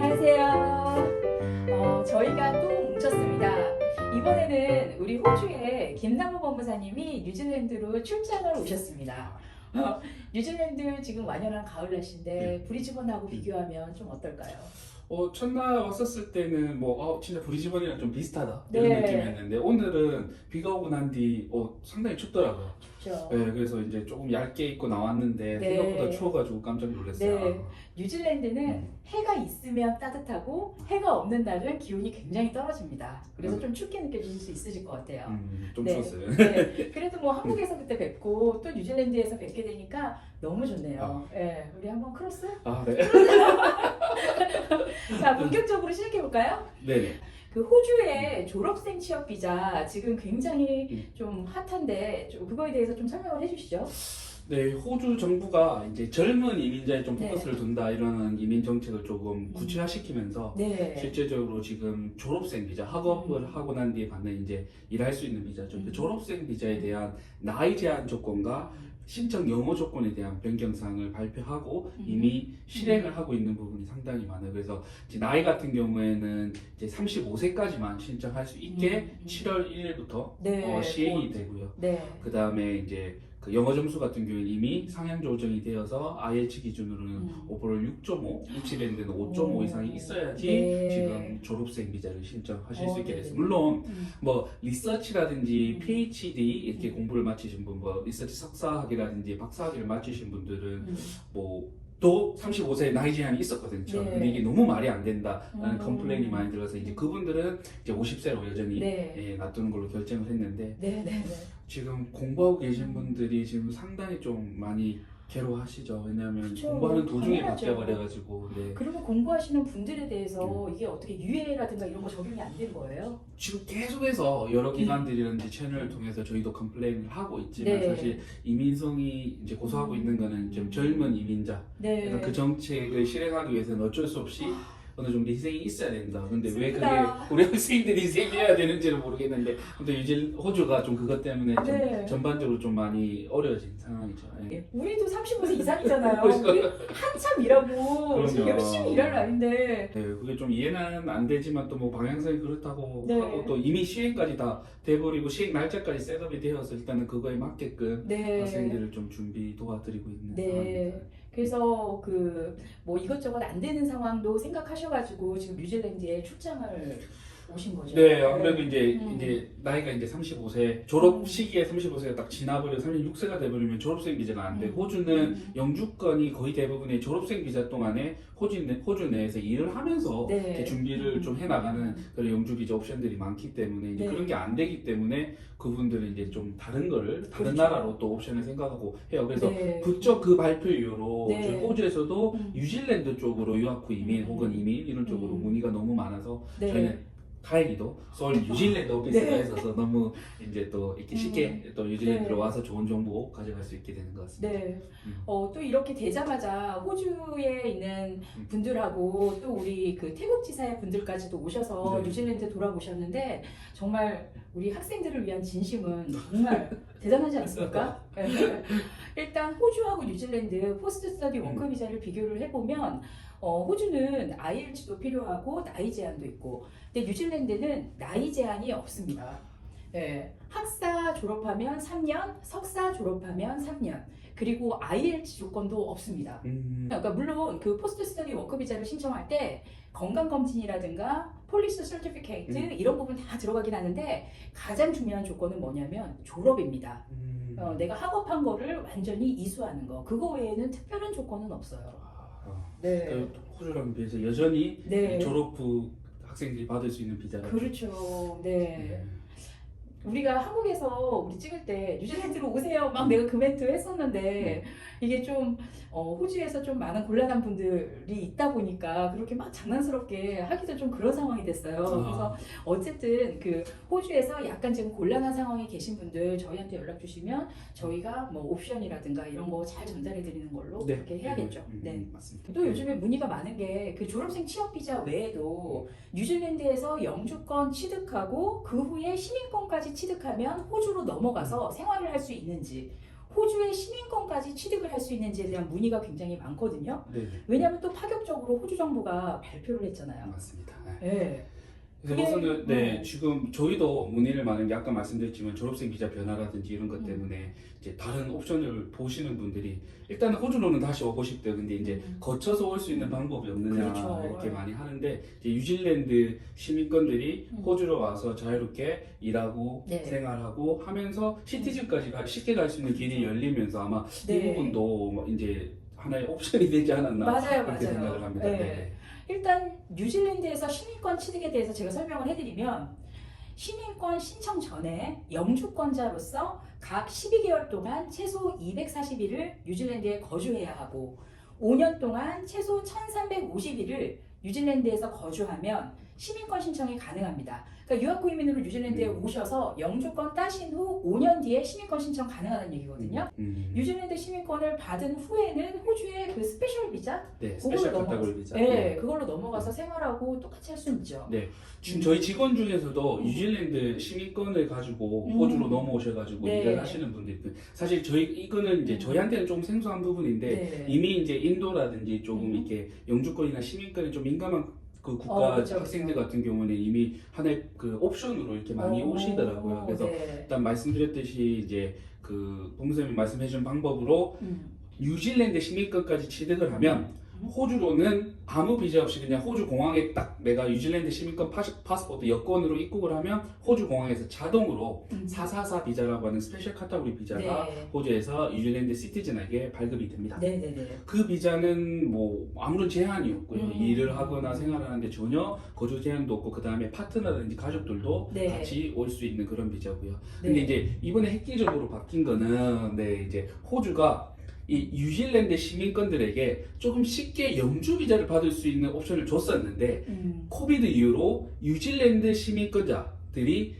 안녕하세요. 어, 저희가 또 뭉쳤습니다. 이번에는 우리 호주의 김남호 법무사님이 뉴질랜드로 출장을 오셨습니다. 어, 뉴질랜드 지금 완연한 가을 날씨인데 브리즈번하고 비교하면 좀 어떨까요? 어, 첫날 왔었을 때는 뭐 어, 진짜 브리즈번이랑 좀 비슷하다 이런 네. 느낌이었는데 오늘은 비가 오고 난 뒤 어, 상당히 춥더라고요. 춥죠. 네, 그래서 이제 조금 얇게 입고 나왔는데 네. 생각보다 추워가지고 깜짝 놀랐어요. 네. 뉴질랜드는 음. 해가 있으면 따뜻하고 해가 없는 날은 기온이 굉장히 떨어집니다. 그래서 음. 좀 춥게 느껴질 수 있으실 것 같아요. 음, 좀 네. 추웠어요. 네, 그래도 뭐 한국에서 그때 뵙고 또 뉴질랜드에서 뵙게 되니까 너무 좋네요. 네, 우리 한번 크로스? 아, 네. 자, 본격적으로 시작해 볼까요? 네네. 그 호주의 졸업생 취업 비자 지금 굉장히 음. 좀 핫한데 좀 그거에 대해서 좀 설명을 해주시죠. 네, 호주 정부가 이제 젊은 이민자에 좀 네. 포커스를 둔다 이러는 이민 정책을 조금 구체화시키면서 네. 실제적으로 지금 졸업생 비자 학업을 하고 난 뒤에 받는 이제 일할 수 있는 비자죠. 그 음. 졸업생 비자에 대한 나이 제한 조건과 신청 영어 조건에 대한 변경사항을 발표하고 음. 이미 실행을 하고 있는 부분이 상당히 많아요. 그래서 나이 같은 경우에는 이제 35세까지만 신청할 수 있게 음. 7월 1일부터 네. 어, 시행이 곧. 되고요. 네. 그 다음에 이제 그 영어 점수 같은 경우는 이미 상향 조정이 되어서 IELTS 기준으로는 음. 오버롤 6.5, 뉴질랜드는 오. 5.5 이상이 있어야지 네. 지금 졸업생 비자를 신청하실 어, 수 있게 네네. 됐어요. 물론 음. 뭐 리서치라든지 음. PhD 이렇게 음. 공부를 마치신 분, 뭐 리서치 석사학위라든지 박사학위를 마치신 분들은 음. 뭐 또 35세 나이 제한이 있었거든요. 네. 근데 이게 너무 말이 안 된다라는 음. 컴플레인이 많이 들어서 이제 그분들은 이제 50세로 여전히 네. 예, 놔두는 걸로 결정을 했는데 네, 네, 네. 지금 공부하고 계신 분들이 지금 상당히 좀 많이 괴로워하시죠. 왜냐하면 그쵸. 공부하는 도중에 당연하죠. 바뀌어버려가지고 네. 그리고 공부하시는 분들에 대해서 이게 어떻게 유예라든가 이런 거 적용이 안 된 거예요? 지금 계속해서 여러 기관들이라든지 채널을 통해서 저희도 컴플레인을 하고 있지만 네. 사실 이민성이 이제 고소하고 있는 거는 좀 젊은 이민자 네. 그러니까 그 정책을 실행하기 위해서는 어쩔 수 없이 어느 정도 희생이 있어야 된다. 근데 왜 그게 슬프다. 우리 학생들이 희생해야 되는지는 모르겠는데 근데 유질 호주가 좀 그것 때문에 좀 네. 전반적으로 좀 많이 어려워진 상황이죠. 예. 예, 우리도 35세 이상이잖아요. 그렇죠. 우리 한참 일하고 지금 그럼요. 열심히 일할 나이인데 네, 그게 좀 이해는 안 되지만 또 뭐 방향성이 그렇다고 네. 하고 또 이미 시행까지 다 돼버리고 시행 날짜까지 셋업이 되어서 일단은 그거에 맞게끔 네. 학생들을 좀 준비 도와드리고 있는 네. 상황입니다. 그래서 그 뭐 이것저것 안 되는 상황도 생각하셔가지고 지금 뉴질랜드에 출장을 오신 거죠. 네, 아무래도 이제 음. 이제 나이가 이제 35세 졸업 음. 시기에 35세가 딱 지나버려 36세가 돼버리면 졸업생 비자가 안 돼. 음. 호주는 음. 영주권이 거의 대부분의 졸업생 비자 동안에 호주 내 호주 내에서 일을 하면서 네. 이렇게 준비를 음. 좀 해나가는 그런 영주 비자 옵션들이 많기 때문에 이제 네. 그런 게 안 되기 때문에 그분들은 이제 좀 다른 거를 다른 그렇죠. 나라로 또 옵션을 생각하고 해요. 그래서 네. 부쩍 그 발표 이후로 네. 저희 호주에서도 음. 뉴질랜드 쪽으로 유학 후 이민 음. 혹은 이민 이런 쪽으로 음. 문의가 너무 많아서 네. 저희는 다행히도 서울 뉴질랜드 오피스가 네. 있어서 너무 이제 또 이렇게 쉽게 또 뉴질랜드로 네. 와서 좋은 정보 가져갈 수 있게 되는 것 같습니다. 네. 음. 어, 또 이렇게 되자마자 호주에 있는 분들하고 또 우리 그 태국 지사의 분들까지도 오셔서 네. 뉴질랜드 돌아오셨는데 정말 우리 학생들을 위한 진심은 정말 대단하지 않습니까? 네. 일단 호주하고 뉴질랜드 포스트 스터디 워크 음. 비자를 비교를 해보면 어, 호주는 IELTS도 필요하고 나이 제한도 있고 근데 뉴질랜드는 나이 제한이 없습니다. 예, 학사 졸업하면 3년, 석사 졸업하면 3년, 그리고 IELTS 조건도 없습니다. 음, 그러니까 물론 그 포스트 스터디 워크 비자를 신청할 때 건강 검진이라든가 폴리스 서티피케이트 음. 이런 부분 다 들어가긴 하는데 가장 중요한 조건은 뭐냐면 졸업입니다. 음. 어, 내가 학업한 거를 완전히 이수하는 거. 그거 외에는 특별한 조건은 없어요. 아, 네. 그 호주랑 비해서 여전히 네. 졸업 후 학생들이 받을 수 있는 비자가 그렇죠. 네. 네. 우리가 한국에서 우리 찍을 때 뉴질랜드로 오세요. 막 내가 그 멘트 했었는데 이게 좀 어, 호주에서 좀 많은 곤란한 분들이 있다 보니까 그렇게 막 장난스럽게 하기도 좀 그런 상황이 됐어요. 아. 그래서 어쨌든 그 호주에서 약간 지금 곤란한 상황에 계신 분들 저희한테 연락 주시면 저희가 뭐 옵션이라든가 이런 거 잘 전달해 드리는 걸로 네. 그렇게 해야겠죠. 음, 네. 맞습니다. 또 요즘에 문의가 많은 게 그 졸업생 취업 비자 외에도 뉴질랜드에서 영주권 취득하고 그 후에 시민권까지 취득하면 호주로 넘어가서 생활을 할 수 있는지 호주의 시민권까지 취득을 할 수 있는지에 대한 문의가 굉장히 많거든요. 네, 왜냐하면 또 파격적으로 호주 정부가 발표를 했잖아요. 맞습니다. 네. 네. 그래서 우선은 네, 음. 지금 저희도 문의를 많은 게 아까 말씀드렸지만 졸업생 비자 변화라든지 이런 것 음. 때문에 이제 다른 옵션을 보시는 분들이 일단 호주로는 다시 오고 싶대요. 근데 이제 거쳐서 올 수 있는 방법이 없느냐 그렇죠. 이렇게 많이 하는데 이제 뉴질랜드 시민권들이 음. 호주로 와서 자유롭게 일하고 네. 생활하고 하면서 시티즌까지 가- 쉽게 갈 수 있는 길이 열리면서 아마 이 네. 부분도 뭐 이제 하나의 옵션이 되지 않았나 맞아요, 그렇게 맞아요. 생각을 합니다. 네. 네. 일단 뉴질랜드에서 시민권 취득에 대해서 제가 설명을 해드리면 시민권 신청 전에 영주권자로서 각 12개월 동안 최소 240일을 뉴질랜드에 거주해야 하고 5년 동안 최소 1350일을 뉴질랜드에서 거주하면 시민권 신청이 가능합니다. 그러니까 유학 구이민으로 뉴질랜드에 음. 오셔서 영주권 따신 후 5년 뒤에 시민권 신청 가능하다는 얘기거든요. 음. 뉴질랜드 시민권을 받은 후에는 호주의 그 스페셜 비자 네, 스페셜 카테고리 비자. 네, 그걸로 넘어가서 생활하고 똑같이 할 수 있죠. 지금 음. 저희 직원 중에서도 음. 뉴질랜드 시민권을 가지고 음. 호주로 넘어오셔가지고 네. 일을 하시는 있고 사실 저희 이거는 이제 음. 저희한테는 좀 생소한 부분인데 네. 이미 이제 인도라든지 조금 음. 이렇게 영주권이나 시민권이 좀 민감한 그 국가 어, 그렇죠, 학생들 그렇죠. 같은 경우는 이미 하나의 그 옵션으로 이렇게 많이 어, 오시더라고요. 그래서 네. 일단 말씀드렸듯이 이제 그 봉선님이 말씀해준 방법으로 음. 뉴질랜드 시민권까지 취득을 하면 음. 호주로는 아무 비자 없이 그냥 호주 공항에 딱 내가 뉴질랜드 시민권 파스, 파스포트 여권으로 입국을 하면 호주 공항에서 자동으로 음. 444 비자라고 하는 스페셜 카테고리 비자가 네. 호주에서 뉴질랜드 시티즌에게 발급이 됩니다. 네, 네, 네. 그 비자는 뭐 아무런 제한이 없고요. 음. 일을 하거나 생활하는데 전혀 거주 제한도 없고 그 다음에 파트너라든지 가족들도 네. 같이 올 수 있는 그런 비자고요. 네. 근데 이제 이번에 획기적으로 바뀐 거는 네 이제 호주가 이 뉴질랜드 시민권들에게 조금 쉽게 영주 비자를 받을 수 있는 옵션을 줬었는데 음. 코비드 이후로 뉴질랜드 시민권자들이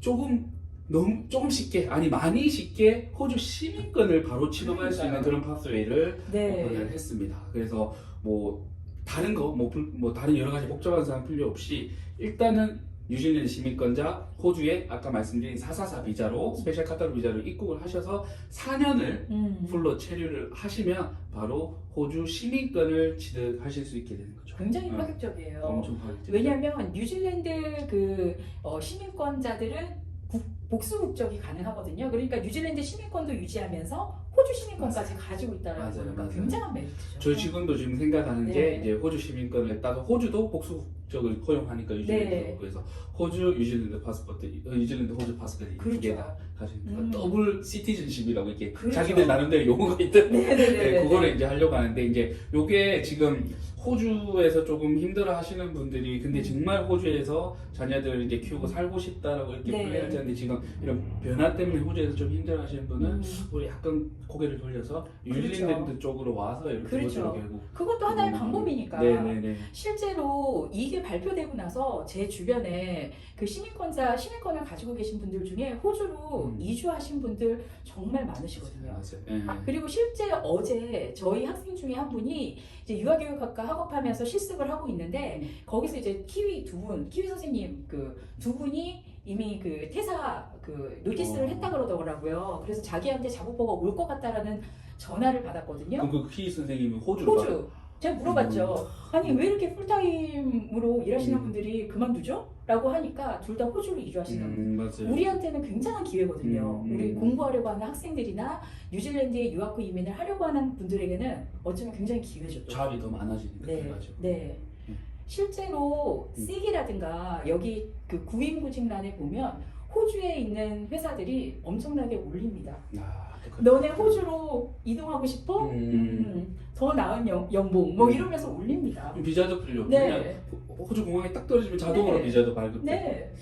조금 너무 조금 쉽게 아니 많이 쉽게 호주 시민권을 바로 취득할 수 있는 그런 파스웨이를 네. 오픈을 했습니다. 그래서 뭐 다른 거뭐 뭐 다른 여러 가지 복잡한 사항 필요 없이 일단은 뉴질랜드 시민권자 호주에 아까 말씀드린 444 비자로 스페셜 카타르 비자로 입국을 하셔서 4년을 음. 풀로 체류를 하시면 바로 호주 시민권을 취득하실 수 있게 되는 거죠. 굉장히 어, 파격적이에요. 엄청 파격적이죠. 왜냐하면 뉴질랜드 그 어, 시민권자들은 국- 복수 국적이 가능하거든요. 그러니까 뉴질랜드 시민권도 유지하면서 호주 시민권까지 가지고 있다는 맞아요, 거니까 맞아요. 굉장한 메리트죠. 저희 지금도 지금 생각하는 네. 게 이제 호주 시민권을 따서 호주도 복수 국적을 허용하니까 뉴질랜드 네. 그래서 호주 뉴질랜드 파스포트 어, 뉴질랜드 호주 파스포트 그렇죠. 두개다 가지니까 음. 더블 시티즌십이라고 이렇게 그렇죠. 자기들 나름대로 용어가 있던데 네네네. 네, 그거를 이제 하려고 하는데 이제 요게 지금 호주에서 조금 힘들어 하시는 분들이 근데 음. 정말 호주에서 자녀들 이제 키우고 살고 싶다라고 이렇게 네. 플레이하지 않는데 지금 이런 변화 때문에 호주에서 좀 힘들어 하시는 분은 음. 우리 약간 고개를 돌려서 뉴질랜드 쪽으로 와서 이렇게 그렇죠. 결국 그것도 하나의 음. 방법이니까. 네 네 네 실제로 이게 발표되고 나서 제 주변에 그 시민권자 시민권을 가지고 계신 분들 중에 호주로 음. 이주하신 분들 정말 많으시거든요. 맞아요. 네. 그리고 실제 어제 저희 학생 중에 한 분이 이제 유아교육학과 학업하면서 실습을 하고 있는데 거기서 이제 키위 두 분, 키위 선생님 그 두 분이 이미 그 퇴사 그 노티스를 어. 했다 그러더라고요. 그래서 자기한테 작업보가 올 것 같다라는 전화를 받았거든요. 그럼 그키 선생님은 호주로 가- 호주. 제가 물어봤죠. 아니 왜 이렇게 풀타임으로 일하시는 음. 분들이 그만두죠? 라고 하니까 둘 다 호주로 이주하시는 분. 음, 맞아요. 우리한테는 굉장한 기회거든요. 음, 음. 우리 공부하려고 하는 학생들이나 뉴질랜드에 유학 후 이민을 하려고 하는 분들에게는 어쩌면 굉장히 기회죠. 또. 잡이 더 많아지니까 네, 그래가지고. 네. 음. 실제로 음. 섹이라든가 여기 그 구인 구직란에 보면 호주에 있는 회사들이 엄청나게 올립니다. 아, 또 너네 호주로 이동하고 싶어? 음. 음, 더 나은 연, 연봉 뭐 음. 이러면서 올립니다. 비자도 없고 네. 그냥 호- 호주 공항에 딱 떨어지면 자동으로 네. 비자도 발급돼. 네.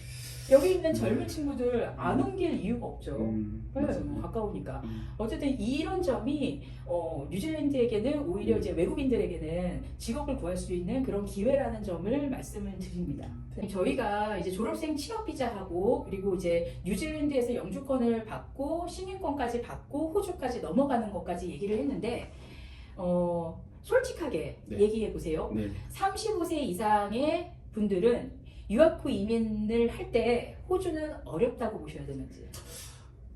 여기 있는 젊은 음. 친구들 안 옮길 이유가 없죠. 음, 네, 맞아요. 뭐 가까우니까. 음. 어쨌든 이런 점이 어, 뉴질랜드에게는 오히려 음. 이제 외국인들에게는 직업을 구할 수 있는 그런 기회라는 점을 말씀을 드립니다. 네. 저희가 이제 졸업생 취업 비자하고 그리고 이제 뉴질랜드에서 영주권을 받고 시민권까지 받고 호주까지 넘어가는 것까지 얘기를 했는데 어, 솔직하게 네. 얘기해 보세요. 네. 35세 이상의 분들은 유학 후 이민을 할 때 호주는 어렵다고 보셔야 되는지.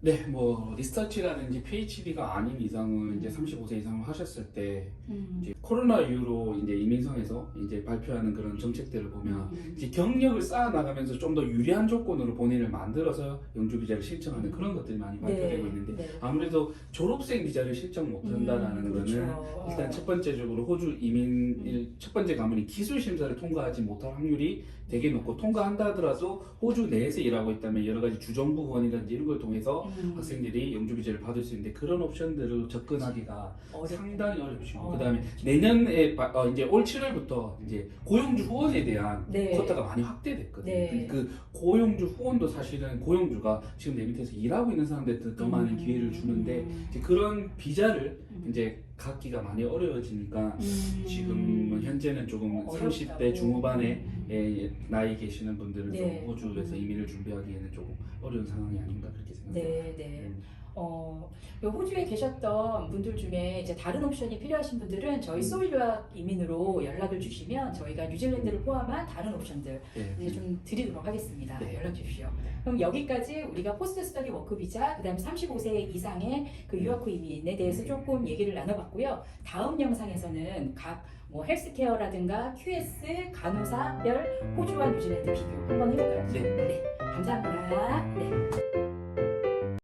네, 뭐 리서치라든지 PhD가 아닌 이상은 이제 음. 35세 이상을 하셨을 때 음. 이제 코로나 이후로 이제 이민성에서 이제 발표하는 그런 정책들을 보면 음. 이제 경력을 쌓아 나가면서 좀 더 유리한 조건으로 본인을 만들어서 영주 비자를 신청하는 그런 것들이 많이 발표되고 있는데 네. 아무래도 졸업생 비자를 신청 못 한다라는 음, 거는 그렇죠. 일단 첫 번째적으로 호주 이민 첫 번째 가문이 기술 심사를 통과하지 못할 확률이 되게 높고 통과한다 하더라도 호주 내에서 일하고 있다면 여러 가지 주정부 후원이라든지 이런 걸 통해서 음. 학생들이 영주 비자를 받을 수 있는데 그런 옵션들을 접근하기가 어렵- 상당히 어렵죠. 어. 그다음에 내년에 바- 어, 이제 올 7월부터 이제 고용주 후원에 대한 네. 쿼터가 많이 확대됐거든요. 네. 그 고용주 후원도 사실은 고용주가 지금 내 밑에서 일하고 있는 사람들한테 더 많은 음. 기회를 주는데 그런 비자를 음. 이제 갖기가 많이 어려워지니까 음. 지금은 현재는 조금 어렵다고. 30대 중후반에 음. 예, 나이 계시는 분들은 네. 좀 호주에서 음. 이민을 준비하기에는 조금 어려운 상황이 아닌가 그렇게 생각합니다. 네, 네. 음. 어, 요 호주에 계셨던 분들 중에 이제 다른 옵션이 필요하신 분들은 저희 음. 소울 유학 이민으로 연락을 주시면 저희가 뉴질랜드를 포함한 다른 옵션들 네. 이제 좀 드리도록 하겠습니다. 네. 연락 주십시오. 그럼 여기까지 우리가 포스트 스터디 워크 비자, 그다음에 35세 이상의 그 유학 후 이민에 대해서 조금 얘기를 나눠봤고요. 다음 영상에서는 각 뭐 헬스케어라든가 QS, 간호사별 호주와 뉴질랜드 비교 한번 해볼까요? 네. 네, 감사합니다. 네.